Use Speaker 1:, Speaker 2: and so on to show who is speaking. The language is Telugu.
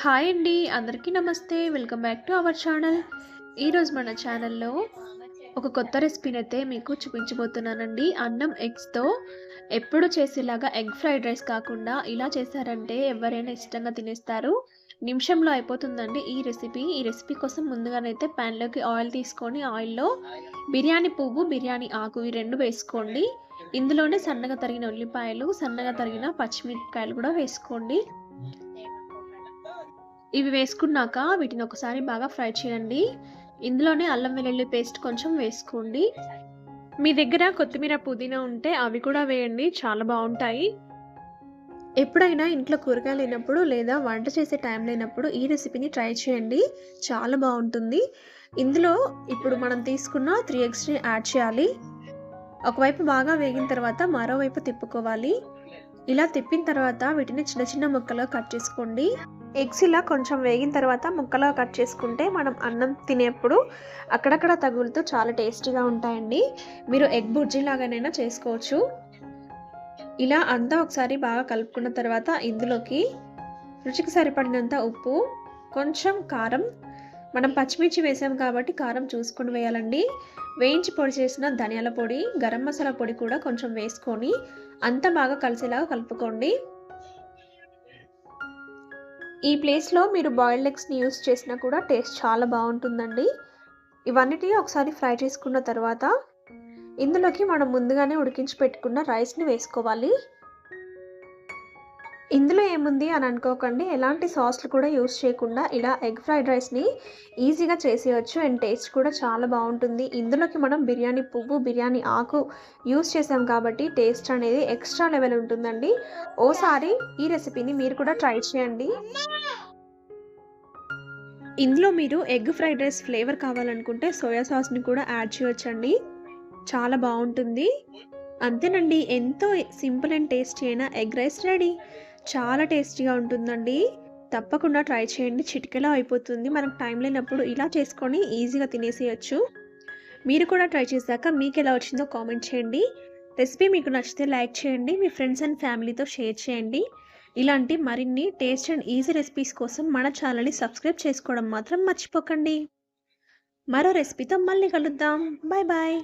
Speaker 1: హాయ్ అండి అందరికీ నమస్తే. Welcome back to our channel ఈరోజు మన ఛానల్లో ఒక కొత్త రెసిపీని అయితే మీకు చూపించబోతున్నానండి. అన్నం ఎగ్స్తో ఎప్పుడు చేసేలాగా ఎగ్ ఫ్రైడ్ రైస్ కాకుండా ఇలా చేశారంటే ఎవరైనా ఇష్టంగా తినేస్తారు. నిమిషంలో అయిపోతుందండి ఈ రెసిపీ ఈ రెసిపీ కోసం ముందుగానైతే ప్యాన్లోకి ఆయిల్ తీసుకొని ఆయిల్లో బిర్యానీ పువ్వు బిర్యానీ ఆకు ఈ రెండు వేసుకోండి. ఇందులోనే సన్నగా తరిగిన ఉల్లిపాయలు సన్నగా తరిగిన పచ్చిమిరపకాయలు కూడా వేసుకోండి. ఇవి వేసుకున్నాక వీటిని ఒకసారి బాగా ఫ్రై చేయండి. ఇందులోనే అల్లం వెల్లుల్లి పేస్ట్ కొంచెం వేసుకోండి. మీ దగ్గర కొత్తిమీర పుదీనా ఉంటే అవి కూడా వేయండి చాలా బాగుంటాయి. ఎప్పుడైనా ఇంట్లో కూరగాయలు లేనప్పుడు లేదా వంట చేసే టైం లేనప్పుడు ఈ రెసిపీని ట్రై చేయండి చాలా బాగుంటుంది. ఇందులో ఇప్పుడు మనం తీసుకున్న త్రీ ఎగ్స్ని యాడ్ చేయాలి. ఒకవైపు బాగా వేగిన తర్వాత మరోవైపు తిప్పుకోవాలి. ఇలా తిప్పిన తర్వాత వీటిని చిన్న చిన్న ముక్కలు కట్ చేసుకోండి. ఎగ్స్ ఇలా కొంచెం వేగిన తర్వాత ముక్కలో కట్ చేసుకుంటే మనం అన్నం తినేప్పుడు అక్కడక్కడ తగులుతూ చాలా టేస్టీగా ఉంటాయండి. మీరు ఎగ్ బుర్జీ లాగానైనా చేసుకోవచ్చు. ఇలా అంతా ఒకసారి బాగా కలుపుకున్న తర్వాత ఇందులోకి రుచికి సరిపడినంత ఉప్పు కొంచెం కారం మనం పచ్చిమిర్చి వేసాం కాబట్టి కారం చూసుకొని వేయాలండి. వేయించి పొడి చేసిన ధనియాల పొడి గరం మసాలా పొడి కూడా కొంచెం వేసుకొని అంతా బాగా కలిసేలాగా కలుపుకోండి. ఈ ప్లేస్లో మీరు బాయిల్డ్ ఎగ్స్ని యూస్ చేసినా కూడా టేస్ట్ చాలా బాగుంటుందండి. ఇవన్నిటిని ఒకసారి ఫ్రై చేసుకున్న తర్వాత ఇందులోకి మనం ముందుగానే ఉడికించి పెట్టుకున్న రైస్ని వేసుకోవాలి. ఇందులో ఏముంది అని అనుకోకండి. ఎలాంటి సాస్లు కూడా యూస్ చేయకుండా ఇలా ఎగ్ ఫ్రైడ్ రైస్ని ఈజీగా చేసేయచ్చు అండ్ టేస్ట్ కూడా చాలా బాగుంటుంది. ఇందులోకి మనం బిర్యానీ పువ్వు బిర్యానీ ఆకు యూస్ చేసాం కాబట్టి టేస్ట్ అనేది ఎక్స్ట్రా లెవెల్ ఉంటుందండి. ఓసారి ఈ రెసిపీని మీరు కూడా ట్రై చేయండి. ఇందులో మీరు ఎగ్ ఫ్రైడ్ రైస్ ఫ్లేవర్ కావాలనుకుంటే సోయా సాస్ని కూడా యాడ్ చేయొచ్చండి. చాలా బాగుంటుంది. అంతేనండి. ఎంతో సింపుల్ అండ్ టేస్టీ అయిన ఎగ్ రైస్ రెడీ. చాలా టేస్టీగా ఉంటుందండి. తప్పకుండా ట్రై చేయండి. చిటికెలా అయిపోతుంది. మనకు టైం లేనప్పుడు ఇలా చేసుకొని ఈజీగా తినేసేయచ్చు. మీరు కూడా ట్రై చేశాక మీకు ఎలా వచ్చిందో కామెంట్ చేయండి. రెసిపీ మీకు నచ్చితే లైక్ చేయండి. మీ ఫ్రెండ్స్ అండ్ ఫ్యామిలీతో షేర్ చేయండి. ఇలాంటి మరిన్ని టేస్ట్ అండ్ ఈజీ రెసిపీస్ కోసం మన ఛానల్ని సబ్స్క్రైబ్ చేసుకోవడం మాత్రం మర్చిపోకండి. మరో రెసిపీతో మళ్ళీ కలుద్దాం. Bye bye